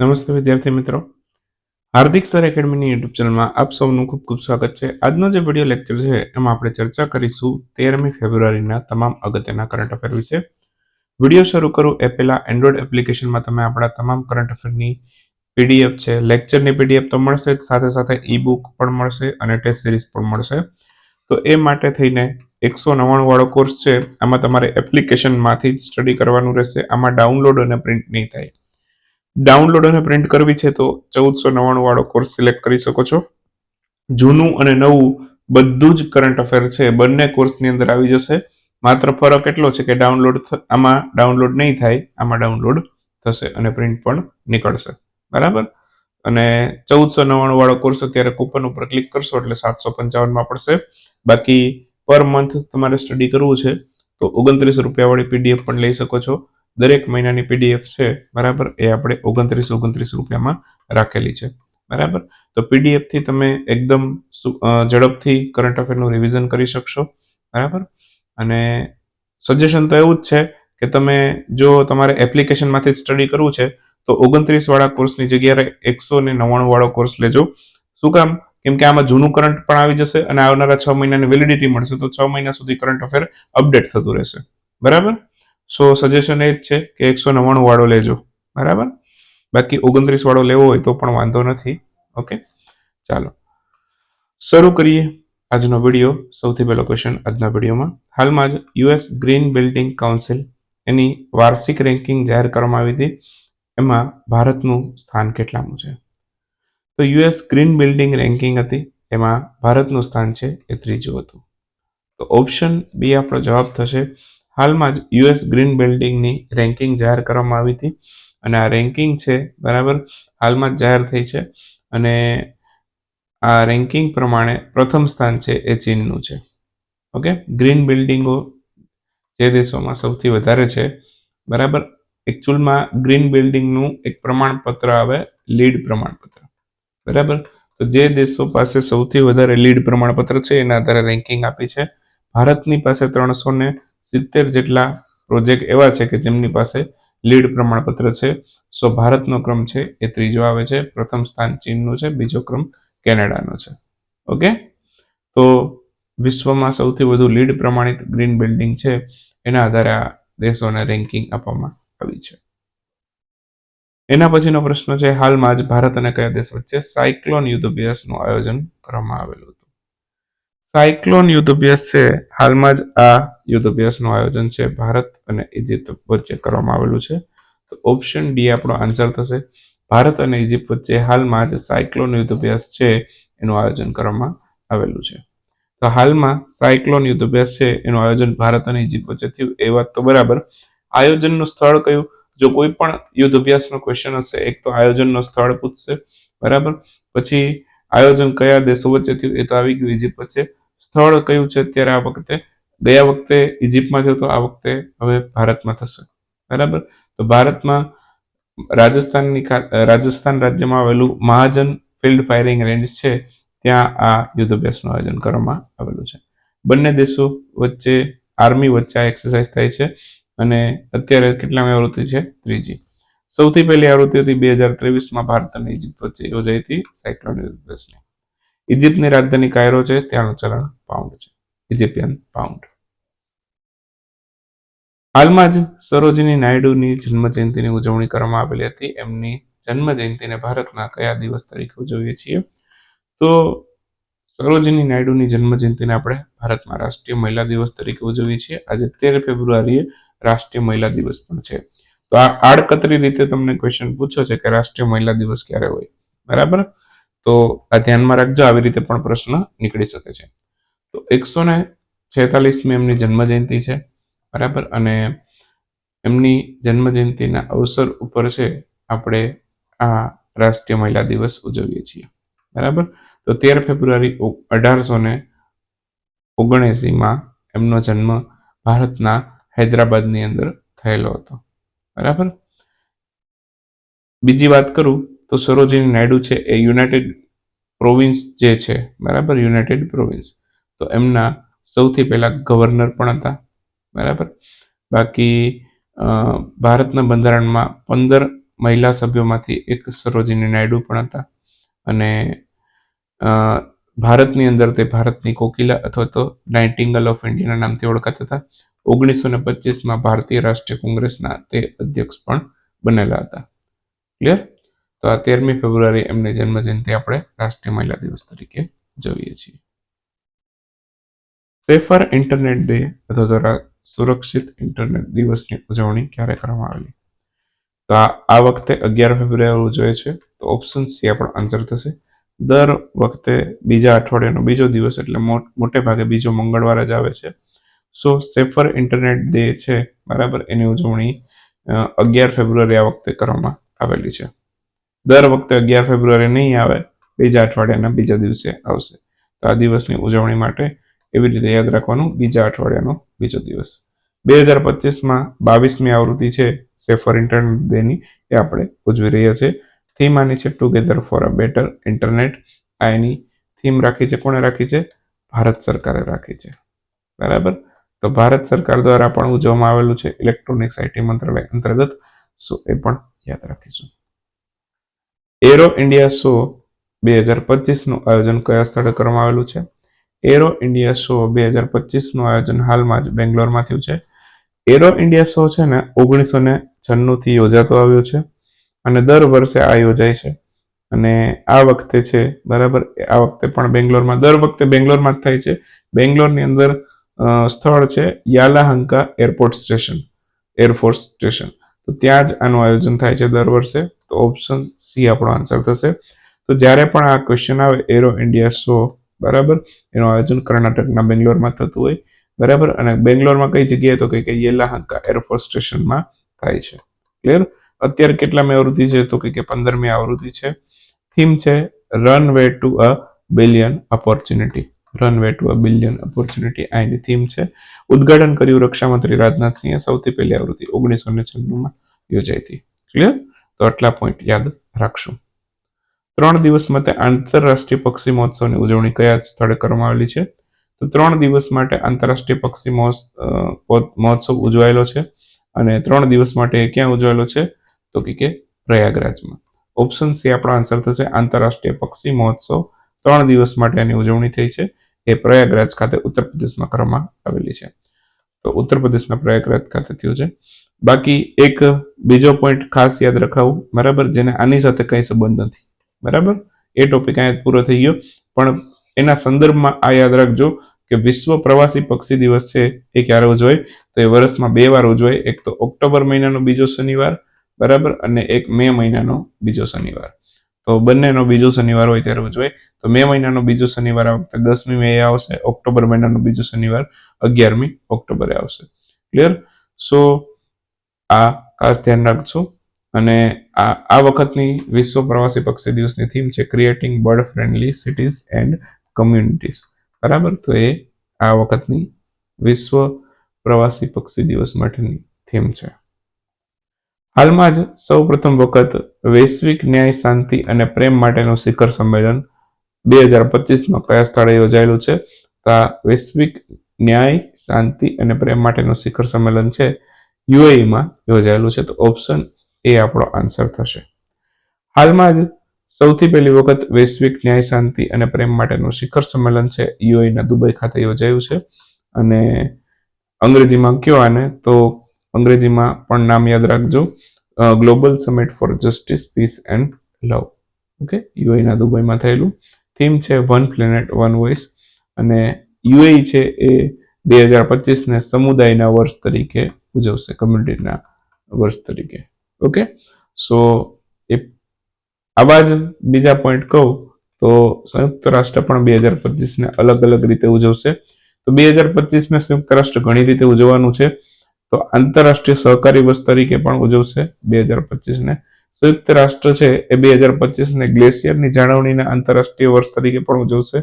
નમસ્તે વિદ્યાર્થી મિત્રો. હાર્દિક સર એકેડમીની યુટ્યુબ ચેનલમાં આપ સૌનું ખૂબ ખૂબ સ્વાગત છે. આજનો જે વીડિયો લેક્ચર છે, એમાં આપણે ચર્ચા કરીશું તેરમી ફેબ્રુઆરીના તમામ અગત્યના કરંટ અફેર વિશે. વીડિયો શરૂ કરું એ પહેલાં એન્ડ્રોઈડ એપ્લિકેશનમાં તમે આપણા તમામ કરંટ અફેરની પીડીએફ છે લેક્ચરની પીડીએફ તો મળશે સાથે સાથે ઈ બુક પણ મળશે અને ટેસ્ટ સિરીઝ પણ મળશે. તો એ માટે થઈને એકસો નવ્વાણું વાળો કોર્સ છે. આમાં તમારે એપ્લિકેશનમાંથી જ સ્ટડી કરવાનું રહેશે. આમાં ડાઉનલોડ અને પ્રિન્ટ નહીં થાય. ડાઉનલોડ અને પ્રિન્ટ કરવી છે તો ચૌદસો નવ્વાણું વાળો કોર્સ સિલેક્ટ કરી શકો છો. જૂનું અને નવું બધું જ કરંટ અફેર છે. બંને કોર્સની અંદર આવી જશે. માત્ર ફરક એટલો છે કે ડાઉનલોડ આમાં ડાઉનલોડ નહીં થાય, આમાં ડાઉનલોડ થશે અને પ્રિન્ટ પણ નીકળશે. બરાબર? અને ચૌદસો નવ્વાણું વાળો કોર્સ અત્યારે કૂપન ઉપર ક્લિક કરશો એટલે સાતસો પંચાવનમાં પડશે. બાકી પર મંથ તમારે સ્ટડી કરવું છે તો ઓગણત્રીસ રૂપિયાવાળી પીડીએફ પણ લઈ શકો છો. દરેક મહિનાની પીડીએફ છે, બરાબર? એ આપણે ઓગણત્રીસ ઓગણત્રીસ રૂપિયામાં રાખેલી છે, બરાબર? તો પીડીએફથી તમે એકદમ ઝડપથી કરંટ અફેરનું રિવિઝન કરી શકશો, બરાબર? અને સજેશન તો એવું જ છે કે તમે જો તમારે એપ્લિકેશનમાંથી સ્ટડી કરવું છે, તો ઓગણત્રીસ વાળા કોર્સની જગ્યાએ એકસો ને નવ્વાણું વાળો કોર્સ લેજો. શું કામ? કેમ કે આમાં જૂનું કરંટ પણ આવી જશે અને આવનારા છ મહિનાની વેલિડિટી મળશે, તો છ મહિના સુધી કરંટ અફેર અપડેટ થતું રહેશે, બરાબર? સો સજેશન એ જ છે કે એકસો નવ્વાણું વાળો લેજો. બરાબર? બાકી ઓગણત્રીસ વાળો લેવો હોય તો પણ વાંધો નથી. ઓકે? ચાલો. શરૂ કરીએ આજનો વીડિયો. સૌથી પહેલો ક્વેશ્ચન આજના વિડીયોમાં. હાલમાં જ યુએસ ગ્રીન બિલ્ડિંગ કાઉન્સિલ એની વાર્ષિક રેન્કિંગ જાહેર કરવામાં આવી હતી. એમાં ભારતનું સ્થાન કેટલામું છે? તો યુએસ ગ્રીન બિલ્ડિંગ રેન્કિંગ હતી. એમાં ભારતનું સ્થાન છે એ ત્રીજું હતું. તો ઓપ્શન બી આપણો જવાબ થશે હાલમાં જ યુએસ ગ્રીન બિલ્ડિંગની રેન્કિંગ જાહેર કરવામાં આવી હતી. અને આ રેન્કિંગ છે, બરાબર, હાલમાં જ જાહેર થઈ છે. અને આ રેન્કિંગ પ્રમાણે પ્રથમ સ્થાન છે એ ચીનનું છે. ઓકે? ગ્રીન બિલ્ડિંગો જે દેશોમાં સૌથી વધારે છે, બરાબર? એકચ્યુઅલમાં ગ્રીન બિલ્ડિંગનું એક પ્રમાણપત્ર આવે, લીડ પ્રમાણપત્ર. બરાબર? તો જે દેશો પાસે સૌથી વધારે લીડ પ્રમાણપત્ર છે, એના આધારે રેન્કિંગ આપી છે. ભારતની પાસે ત્રણસો ને સિત્તેર જેટલા પ્રોજેક્ટ એવા છે કે જેમની પાસે લીડ પ્રમાણપત્ર છે. સો ભારતનો ક્રમ છે એ ત્રીજો આવે છે. પ્રથમ સ્થાન ચીનનું છે, બીજો ક્રમ કેનેડાનો છે. ઓકે તો વિશ્વમાં સૌથી વધુ લીડ પ્રમાણિત ગ્રીન બિલ્ડિંગ છે એના આધારે આ દેશોને રેન્કિંગ આપવામાં આવી છે. એના પછીનો પ્રશ્ન છે, હાલમાં જ ભારત અને કયા દેશ વચ્ચે સાયક્લોન યુદ્ધ અભ્યાસનું આયોજન કરવામાં આવેલું સાયક્લોન યુદ્ધ અભ્યાસ છે. હાલમાં જ આ યુદ્ધ અભ્યાસનું આયોજન છે. ભારત અને ઇજિપ્ત વચ્ચે કરવામાં આવેલું છે. તો ઓપ્શન ડી આપણો આન્સર થશે. ભારત અને ઇજિપ્ત વચ્ચે હાલમાં જ સાયક્લોન યુદ્ધ અભ્યાસ છે. એનું આયોજન કરવામાં આવેલું છે. તો હાલમાં સાયક્લોન યુદ્ધ અભ્યાસ છે. એનું આયોજન ભારત અને ઇજિપ્ત વચ્ચે થયું. એ વાત તો બરાબર. આયોજનનું સ્થળ કયું? જો કોઈ પણ યુદ્ધ અભ્યાસનો ક્વેશ્ચન હશે, એક તો આયોજનનો સ્થળ પૂછશે. બરાબર? પછી આયોજન કયા દેશો વચ્ચે થયું? એ તો આવી ગયું ઇજિપ્ત વચ્ચે. સ્થળ કયું છે અત્યારે આ વખતે? ગયા વખતે ઇજિપ્તમાં થયો તો આ વખતે હવે ભારતમાં થશે. બરાબર? તો ભારતમાં રાજસ્થાનની રાજસ્થાન રાજ્યમાં આવેલું મહાજન ફિલ્ડ ફાયરિંગ રેન્જ છે, ત્યાં આ યુદ્ધ અભ્યાસનું આયોજન કરવામાં આવેલું છે. બંને દેશો વચ્ચે, આર્મી વચ્ચે આ એક્સરસાઇઝ થાય છે અને અત્યારે કેટલામી આવૃત્તિ છે? ત્રીજી. સૌથી પહેલી આવૃત્તિ હતી બે હજાર ત્રેવીસમાં ભારત અને ઇજિપ્ત વચ્ચે યોજાઈ હતી સાયક્લોન યુદ્ધ અભ્યાસની ઇજિપ્તની રાજધાની કાયરો છે, ત્યાંનું ચલણ પાઉન્ડ છે. Egyptian pound. હાલમાં જ સરોજિની નાયડુની જન્મજયંતિની ઉજવણી કરવામાં આવેલી હતી. એમની જન્મજયંતિને ભારતના કયા દિવસ તરીકે ઉજવીએ છીએ? તો સરોજની નાયડુની જન્મજયંતિને આપણે ભારતમાં રાષ્ટ્રીય મહિલા દિવસ તરીકે ઉજવીએ છીએ. આજે તેર ફેબ્રુઆરીએ રાષ્ટ્રીય મહિલા દિવસ પણ છે. તો આ આડકતરી રીતે તમને ક્વેશ્ચન પૂછ્યો છે કે રાષ્ટ્રીય મહિલા દિવસ ક્યારે હોય? બરાબર? તો આ ધ્યાનમાં રાખજો, આવી રીતે પણ પ્રશ્ન નીકળી શકે છે. તો એકસો ને છેતાલીસમી એમની જન્મજયંતિ છે, બરાબર? અને એમની જન્મજયંતિના અવસર ઉપર છે આપણે આ રાષ્ટ્રીય મહિલા દિવસ ઉજવીએ છીએ, બરાબર? તો તેર ફેબ્રુઆરી અઢારસો ને ઓગણએંસીમાં એમનો જન્મ ભારતના હૈદરાબાદની અંદર થયેલો હતો, બરાબર? બીજી વાત કરું તો સરોજિની નાયડુ છે એ યુનાઇટેડ પ્રોવિન્સ જે છે, બરાબર? United province. તો એમના સૌથી પહેલાં ગવર્નર પણ હતા, બરાબર? બાકી ભારતના બંધારણમાં પંદર મહિલા સભ્યોમાંથી એક સરોજિની નાયડુ પણ હતા. અને ભારતની અંદર તે ભારતની કોકિલા અથવા તો નાઇટિંગલ ઓફ ઇન્ડિયાના નામથી ઓળખાતા હતા. ઓગણીસો ને પચીસમાં ભારતીય રાષ્ટ્રીય કોંગ્રેસના તે અધ્યક્ષ પણ બનેલા હતા. ક્લિયર? તો આ તેરમી ફેબ્રુઆરી એમની જન્મજયંતિ આપણે રાષ્ટ્રીય મહિલા દિવસ તરીકે જોઈએ છીએ. સેફર ઇન્ટરનેટ ડે અથવા દ્વારા સુરક્ષિત ઇન્ટરનેટ દિવસની ઉજવણી ક્યારે કરવામાં આવેલી? તો આ વખતે અગિયાર ફેબ્રુઆરી ઉજવે છે, તો ઓપ્શન સી આપણો આન્સર થશે. દર વખતે બીજા અઠવાડિયાનો બીજો દિવસ એટલે મોટે ભાગે બીજો મંગળવાર જ આવે છે. સો સેફર ઇન્ટરનેટ ડે છે, બરાબર? એની ઉજવણી અગિયાર ફેબ્રુઆરી આ વખતે કરવામાં આવેલી છે. દર વખતે અગિયાર ફેબ્રુઆરી નહીં આવે, બીજા અઠવાડિયાના બીજા દિવસે આવશે. તો આ દિવસની ઉજવણી માટે એવી રીતે યાદ રાખવાનું, બીજા અઠવાડિયાનો બીજો દિવસ. બે હજાર પચીસમાં બાવીસમી આવૃત્તિ છે સેફર ઇન્ટરનેટ ડેની એ આપણે ઉજવી રહ્યા છે થીમ આની છે together for a better internet આ એની થીમ રાખી છે, કોણે રાખી છે? ભારત સરકારે રાખી છે. બરાબર? તો ભારત સરકાર દ્વારા પણ ઉજવવામાં આવેલું છે ઇલેક્ટ્રોનિક્સ આઈટી મંત્રાલય અંતર્ગત. સો એ પણ યાદ રાખીશું. એરો ઇન્ડિયા શો બે હજાર પચીસનું આયોજન કયા સ્થળે કરવામાં આવેલું છે? એરો ઇન્ડિયા શો બે હજાર પચીસનું આયોજન હાલમાં જ બેંગ્લોરમાં થયું છે. એરો ઇન્ડિયા શો છે ને ઓગણીસો ને છન્નુંથી યોજાતો આવ્યો છે અને દર વર્ષે આ યોજાય છે. અને આ વખતે છે, બરાબર? આ વખતે પણ બેંગ્લોરમાં, દર વખતે બેંગ્લોરમાં જ થાય છે. બેંગ્લોરની અંદર સ્થળ છે Yelahanka airport station, air force station. તો ત્યાં જ આનું આયોજન થાય છે દર વર્ષે. તો ઓપ્શન સી આપણો આન્સર થશે. તો જ્યારે પણ આ ક્વેશ્ચન આવે એરો ઇન્ડિયા શો બરાબર? એનું આયોજન કર્ણાટકના બેંગ્લોરમાં થતું હોય, બરાબર? અને બેંગ્લોરમાં કઈ જગ્યાએ તો કે યેલાહંકા એરફોર્સ સ્ટેશનમાં થાય છે. ક્લિયર અત્યારે કેટલામી આવૃત્તિ છે તો કે પંદરમી આવૃત્તિ છે. થીમ છે runway to a billion opportunity runway to a billion opportunity આ એની થીમ છે. ઉદ્ઘાટન કર્યું રક્ષામંત્રી રાજનાથસિંહે, સૌથી પહેલી આવૃત્તિ ઓગણીસો ને છન્નુંમાં યોજાઈ હતી. ક્લિયર તો આટલા પોઈન્ટ યાદ રાખશું. ત્રણ દિવસ માટે આંતરરાષ્ટ્રીય પક્ષી મહોત્સવની ઉજવણી કયા સ્થળે કરવામાં આવેલી છે? તો ત્રણ દિવસ માટે આંતરરાષ્ટ્રીય પક્ષી મહોત્સવ ઉજવાયેલો છે અને ત્રણ દિવસ માટે ક્યાં ઉજવાયેલો છે? તો કે પ્રયાગરાજમાં. ઓપ્શન સી આપણો આન્સર થશે આંતરરાષ્ટ્રીય પક્ષી મહોત્સવ. ત્રણ દિવસ માટે એની ઉજવણી થઈ છે. એ પ્રયાગરાજ ખાતે ઉત્તર પ્રદેશમાં કરવામાં આવેલી છે. તો ઉત્તર પ્રદેશના પ્રયાગરાજ ખાતે થયું છે. બાકી એક બીજો પોઈન્ટ ખાસ યાદ રખાવું, બરાબર? જેને આની સાથે કંઈ સંબંધ નથી. બરાબર? એ ટોપિક અહીંયા પૂરો થઈ ગયો. પણ એના સંદર્ભમાં આ યાદ રાખજો કે વિશ્વ પ્રવાસી પક્ષી દિવસ છે એ ક્યારે ઉજવાય? તો એ વર્ષમાં બે વાર ઉજવાય. એક તો ઓક્ટોબર મહિનાનો, બીજો શનિવાર. બરાબર? અને એક મે મહિનાનો, બીજો શનિવાર. તો બંનેનો બીજો શનિવાર હોય ત્યારે ઉજવાય. તો મે મહિનાનો, બીજો શનિવાર આ વખતે દસમી મે આવશે. ઓક્ટોબર મહિનાનો, બીજો શનિવાર અગિયારમી ઓક્ટોબરે આવશે. ક્લિયર સો આ ખાસ ધ્યાન રાખજો. અને આ આ વખતની વિશ્વ પ્રવાસી પક્ષી દિવસની થીમ છે creating bird friendly cities and communities બરાબર? તો એ આ વખતની વિશ્વ પ્રવાસી પક્ષી દિવસ માટેની થીમ છે. હાલમાં જ સૌ પ્રથમ વખત વૈશ્વિક ન્યાય, શાંતિ અને પ્રેમ માટેનું શિખર સંમેલન બે હજાર પચીસમાં કયા સ્થળે યોજાયેલું છે? તો આ વૈશ્વિક ન્યાય, શાંતિ અને પ્રેમ માટેનું શિખર સંમેલન છે યુએઈમાં યોજાયેલું છે, તો ઓપ્શન એ આપણો આન્સર થશે. હાલમાં જ સૌથી પહેલી વખત વૈશ્વિક ન્યાય, શાંતિ અને પ્રેમ માટેનું શિખર સંમેલન છે યુએઈના દુબઈ ખાતે યોજાયું છે. અને અંગ્રેજીમાં કયો આને? તો અંગ્રેજીમાં પણ નામ યાદ રાખજો. Global summit for justice peace and love okay યુએઈના દુબઈમાં થયેલું. થીમ છે વન પ્લેનેટ વન વોઇસ અને યુએઈ છે એ બે હજાર પચીસને સમુદાયના વર્ષ તરીકે ઉજવશે કમ્યુનિટીના વર્ષ તરીકે. ઓકે સો એ આવા જ બીજા પોઈન્ટ કહું, તો સંયુક્ત રાષ્ટ્ર પણ બે હજાર પચીસને અલગ અલગ રીતે ઉજવશે. તો બે હજાર પચીસને સંયુક્ત રાષ્ટ્ર ઘણી રીતે ઉજવવાનું છે. તો આંતરરાષ્ટ્રીય સહકારી વર્ષ તરીકે પણ ઉજવશે બે હજાર પચીસને. સંયુક્ત રાષ્ટ્ર છે એ બે હજાર પચીસને ગ્લેશિયરની જાળવણીના આંતરરાષ્ટ્રીય વર્ષ તરીકે પણ ઉજવશે.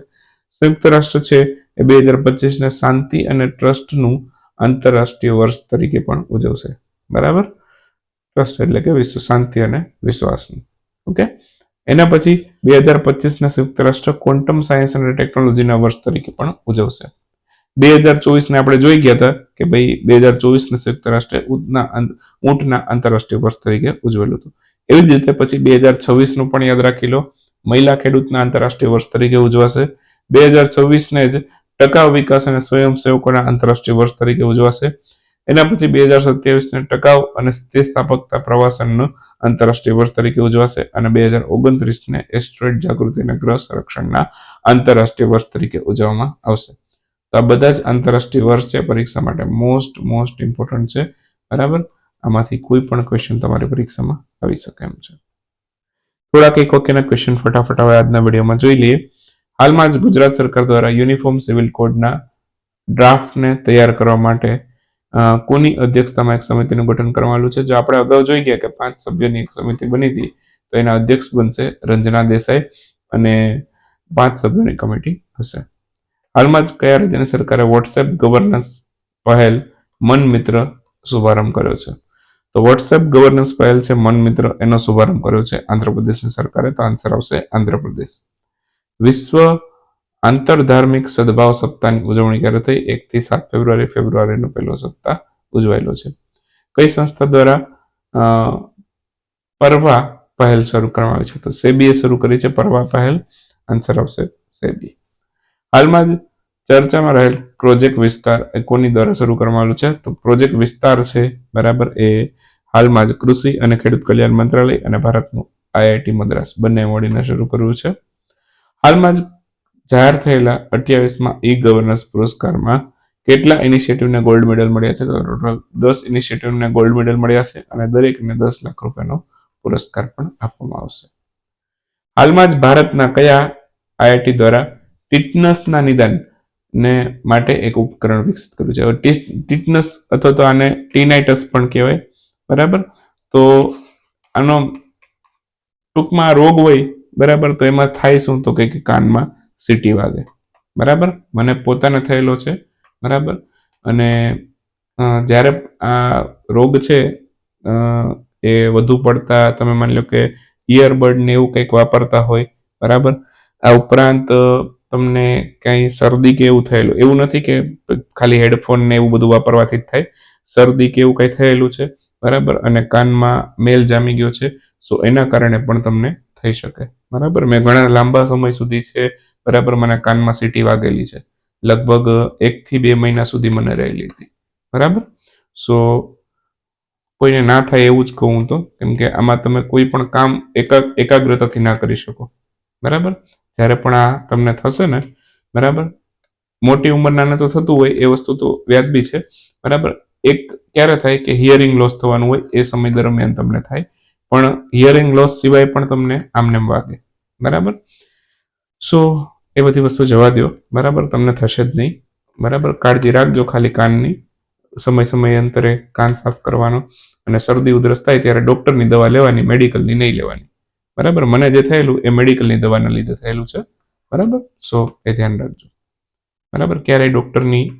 સંયુક્ત રાષ્ટ્ર છે એ બે હજાર પચીસને શાંતિ અને ટ્રસ્ટનું આંતરરાષ્ટ્રીય વર્ષ તરીકે પણ ઉજવશે. બરાબર? ટ્રસ્ટ એટલે કે વિશ્વ, શાંતિ અને વિશ્વાસનું. ઓકે એના પછી બે હજાર પચીસના સંયુક્ત રાષ્ટ્ર ક્વોન્ટમ સાયન્સ અને ટેકનોલોજીના વર્ષ તરીકે પણ ઉજવશે. બે હજાર ચોવીસને આપણે જોઈ ગયા હતા કે ભાઈ બે હજાર ચોવીસના સંયુક્ત રાષ્ટ્રે ઊંટના ઊંટના આંતરરાષ્ટ્રીય વર્ષ તરીકે ઉજવેલું હતું. એવી જ રીતે પછી બે હજાર છવ્વીસનું પણ યાદ રાખી લો. મહિલા ખેડૂતના આંતરરાષ્ટ્રીય વર્ષ તરીકે ઉજવાશે. બે હજાર છવ્વીસને જ ટકાઉ વિકાસ અને સ્વયંસેવકોના આંતરરાષ્ટ્રીય વર્ષ તરીકે ઉજવાશે. એના પછી બે હજાર સત્યાવીસને ટકાઉ અને સ્થિતિસ્થાપકતા પ્રવાસનનું આંતરરાષ્ટ્રીય વર્ષ તરીકે ઉજવાશે અને બે હજાર ઓગણત્રીસને એસ્ટ્રોઇડ જાગૃતિ અને ગ્રહ સંરક્ષણના આંતરરાષ્ટ્રીય વર્ષ તરીકે ઉજવવામાં આવશે. તો આ બધા જ આંતરરાષ્ટ્રીય વર્ષ છે, પરીક્ષા માટે મોસ્ટ મોસ્ટ ઇમ્પોર્ટન્ટ છે. બરાબર? આમાંથી કોઈ પણ ક્વેશ્ચન તમારી પરીક્ષામાં આવી શકે એમ છે. થોડાક એક વાક્યના ક્વેશ્ચન ફટાફટ હવે આજના વિડીયોમાં જોઈ લઈએ. હાલમાં જ ગુજરાત સરકાર દ્વારા યુનિફોર્મ સિવિલ કોડના ડ્રાફ્ટને તૈયાર કરવા માટે કોની અધ્યક્ષતામાં એક સમિતિનું ગઠન કરવામાં આવ્યું છે? જો આપણે અગાઉ જોઈ ગયા કે પાંચ સભ્યોની એક સમિતિ બની હતી, તો એના અધ્યક્ષ બનશે રંજના દેસાઈ અને પાંચ સભ્યોની કમિટી હશે. હાલમાં જ કયા રાજ્યની સરકારે વોટ્સએપ ગવર્નન્સ પહેલ મન મિત્ર શુભારંભ કર્યો છે? તો વોટ્સએપ ગવર્નન્સ પહેલ છે મન મિત્ર એનો શુભારંભ કર્યો છે આંધ્રપ્રદેશની સરકારે. તો આન્સર આવશે આંધ્રપ્રદેશ. વિશ્વ આંતરધાર્મિક સદભાવ સપ્તાહની ઉજવણી ક્યારે થઈ? એક થી સાત ફેબ્રુઆરી, ફેબ્રુઆરીનો પહેલો સપ્તાહ ઉજવાયેલો છે. કઈ સંસ્થા દ્વારા પરવા પહેલ શરૂ કરવામાં આવી છે? તો સેબીએ શરૂ કરી છે પરવા પહેલ. આન્સર આવશે સેબી. હાલમાં જ ચર્ચામાં રહેલ પ્રોજેક્ટ વિસ્તાર એ કોની દ્વારા શરૂ કરવામાં આવ્યો છે? તો પ્રોજેક્ટ વિસ્તાર છે, બરાબર, એ હાલમાં જ કૃષિ અને ખેડૂત કલ્યાણ મંત્રાલય અને ભારતનું આઈઆઈટી મદ્રાસ બંને મળીને શરૂ કર્યું છે. હાલમાં જ જાહેર થયેલા અઠ્યાવીસમાં ઈ ગવર્નન્સ પુરસ્કારમાં કેટલા ઇનિશિયેટિવને ગોલ્ડ મેડલ મળ્યા છે? તો ટોટલ દસ ઇનિશિયેટિવને ગોલ્ડ મેડલ મળ્યા છે અને દરેકને દસ લાખ રૂપિયાનો પુરસ્કાર પણ આપવામાં આવશે. હાલમાં જ ભારતના કયા આઈઆઈટી દ્વારા ટિટનસના નિદાન ને માટે એક ઉપકરણ વિકસિત કર્યું છે? ટીટનસ અથવા તો આને ટીનાઇટસ પણ કહેવાય, બરાબર? તો આનો ટૂંકમાં રોગ હોય બરાબર? તો એમાં થાય શું? તો કે કાનમાં સીટી વાગે. બરાબર? મને પોતાને થયેલો છે. બરાબર? અને જ્યારે આ રોગ છે એ વધુ પડતા તમે માની લો કે ઇયરબડ ને એવું કંઈક વાપરતા હોય, બરાબર? આ ઉપરાંત તમને ક્યાંય શરદી કે એવું થયેલું, એવું નથી કે ખાલી હેડફોન ને એવું બધું વાપરવાથી જ થાય. શરદી કે એવું કંઈ થયેલું છે, બરાબર? અને કાનમાં મેલ જામી ગયો છે. સો એના કારણે પણ તમને થઈ શકે. બરાબર? મેં ઘણા લાંબા સમય સુધી છે, બરાબર મને કાનમાં સીટી વાગેલી છે. લગભગ એકથી બે મહિના સુધી મને રહેલી હતી. બરાબર? સો, કોઈને ના થાય એવું જ કહું તો, કેમ કે આમાં તમે કોઈ પણ કામ એકા, એકાગ્રતાથી ના કરી શકો. બરાબર? જ્યારે પણ આ તમને થશે ને, બરાબર? મોટી ઉંમરનાને તો થતું હોય, એ વસ્તુ તો વ્યાજબી છે. બરાબર? એક ક્યારે થાય કે હિયરિંગ લોસ થવાનું હોય, એ સમય દરમિયાન તમને થાય. પણ હિયરિંગ લોસ સિવાય પણ તમને આમને વાગે. બરાબર? સો એ બધી વસ્તુ જવા દો બરાબર? તમને થશે જ નહીં. બરાબર? કાળજી રાખજો ખાલી કાનની. સમય સમય અંતરે કાન સાફ કરવાનો. અને શરદી ઉધરસ થાય ત્યારે ડોક્ટરની દવા લેવાની, મેડિકલની નહીં લેવાની. બરાબર? મને જે થયેલું એ મેડિકલની દવાના લીધે થયેલું છે. બરાબર? સો એ ધ્યાન રાખજો. બરાબર? ક્યારેય ડોક્ટરની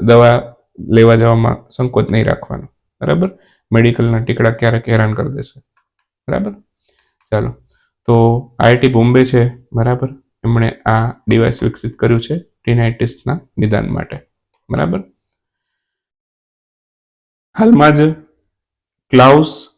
દવા લેવા જવામાં સંકોચ નહીં રાખવાનો. બરાબર? મેડિકલના ટીકડા ક્યારેક હેરાન કરી દેશે. બરાબર? ચાલો. તો આઈઆઈટી બોમ્બે છે, બરાબર? એમણે આ ડિવાઇસ વિકસિત કર્યું છે ટીનાઇટિસના નિદાન માટે. બરાબર? હાલમાં જ ક્લાઉસ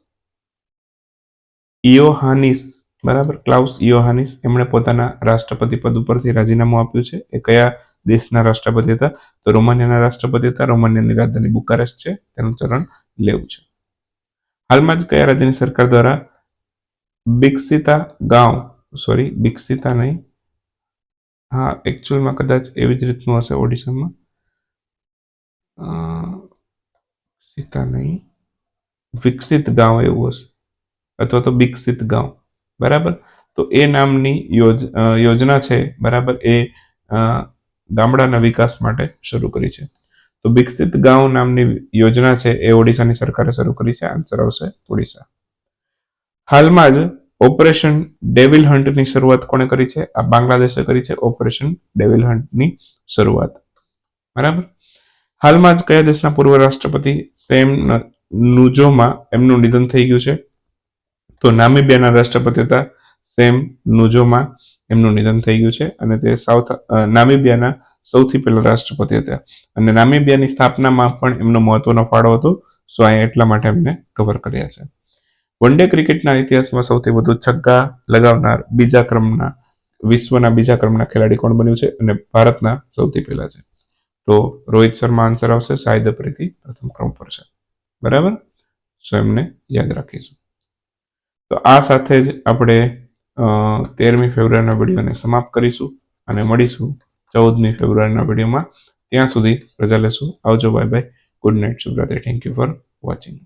ઇયોહાનિસ બરાબર? ક્લાઉસ ઇયોહાનિસ એમણે પોતાના રાષ્ટ્રપતિ પદ ઉપરથી રાજીનામું આપ્યું છે. એ કયા દેશના રાષ્ટ્રપતિ હતા? તો રોમાનિયાના રાષ્ટ્રપતિ હતા. રોમાનિયાની રાજધાની બુકારેસ્ટ છે. તેનું ચરણ લેવું છે. હાલમાં જ કયા રાજ્યની સરકાર દ્વારા બિકસિતા ગાંવ સોરી બિકસિતા નહીં. હા એકચ્યુઅલમાં કદાચ એવી જ રીતનું હશે ઓડિશામાં સીતા નહીં. વિકસિત ગાંવ એવું હશે. અથવા તો વિકસિત ગાંવ બરાબર? તો એ નામની યોજ યોજના છે, બરાબર? એ ગામડાના વિકાસ માટે શરૂ કરી છે. તો વિકસિત ગાંવ નામની યોજના છે, એ ઓડિશાની સરકારે શરૂ કરી છે. આન્સર આવશે ઓડિશા. હાલમાં જ ઓપરેશન ડેવિલ હન્ટની શરૂઆત કોણે કરી છે? આ બાંગ્લાદેશે કરી છે ઓપરેશન ડેવિલ હન્ટની શરૂઆત. બરાબર? હાલમાં જ કયા દેશના પૂર્વ રાષ્ટ્રપતિ સેમ નુજોમાં એમનું નિધન થઈ ગયું છે? તો નામિબિયાના રાષ્ટ્રપતિ હતા સેમ નુજોમાં એમનું નિધન થઈ ગયું છે અને તે સાઉથ નામિબિયાના સૌથી પહેલા રાષ્ટ્રપતિ હતા. અને નામિબિયાની સ્થાપનામાં પણ એમનો મહત્વનો ફાળો હતો. સો અહીંયા એટલા માટે એમને કવર કર્યા છે. વન ડે ક્રિકેટના ઇતિહાસમાં સૌથી વધુ છગ્ગા લગાવનાર બીજા ક્રમના, વિશ્વના બીજા ક્રમના ખેલાડી કોણ બન્યું છે અને ભારતના સૌથી પહેલા છે? તો રોહિત શર્મા આન્સર આવશે શાહિદ અફ્રીદી પ્રથમ ક્રમ પર છે. બરાબર? સો એમને યાદ રાખીશું. તો આ સાથે જ આપણે તેરમી ફેબ્રુઆરીના વિડીયોને સમાપ્ત કરીશું અને મળીશું ચૌદમી ફેબ્રુઆરીના વિડીયોમાં. ત્યાં સુધી રજા લેશું. આવજો bye bye good night શુભરાત્રી. Thank you for watching